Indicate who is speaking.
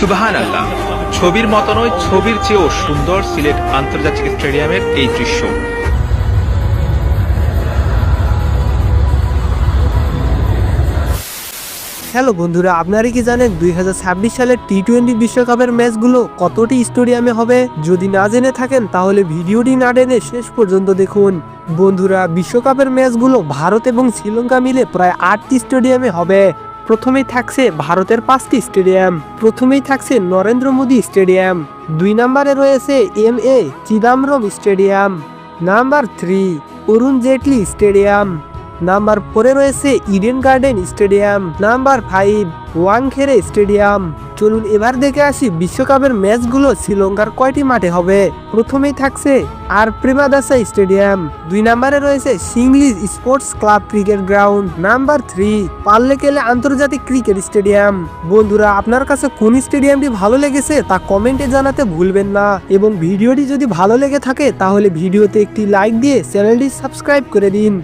Speaker 1: সুবাহান আল্লাহ ছবির মতো নয়, ছবির চেয়েও সুন্দর সিলেট আন্তর্জাতিক স্টেডিয়ামের এই দৃশ্য।
Speaker 2: হ্যালো বন্ধুরা, আপনারা কি জানেন দুই হাজার ছাব্বিশ সালের টি টোয়েন্টি বিশ্বকাপের ম্যাচগুলো কতটি স্টেডিয়ামে হবে? যদি না জেনে থাকেন, তাহলে ভিডিওটি না টেনে শেষ পর্যন্ত দেখুন। বন্ধুরা, বিশ্বকাপের ম্যাচগুলো ভারত এবং শ্রীলঙ্কা মিলে প্রায় আটটি স্টেডিয়ামে হবে। প্রথমেই থাকছে ভারতের পাঁচটি স্টেডিয়াম, প্রথমেই থাকছে নরেন্দ্র মোদী স্টেডিয়াম, দুই নম্বরে রয়েছে M A Chidambaram stadium, number three Arun Jaitley stadium, number ফোরে রয়েছে Eden Garden stadium, number five Wankhede stadium. চলুন এবার দেখে আসি বিশ্বকাপের ম্যাচগুলো শ্রীলঙ্কার কয়টি মাঠে হবে? প্রথমেই থাকছে আর প্রেমাদাসা স্টেডিয়াম। দুই নম্বরে রয়েছে Sinhalese sports club cricket ground. Number three Pallekele আন্তর্জাতিক ক্রিকেট স্টেডিয়াম। বন্ধুরা, আপনার কাছে কোন স্টেডিয়ামটি ভালো লেগেছে তা কমেন্টে জানাতে ভুলবেন না। এবং ভিডিওটি যদি ভালো লেগে থাকে, তাহলে ভিডিওতে একটি লাইক দিয়ে চ্যানেলটি সাবস্ক্রাইব করে দিন।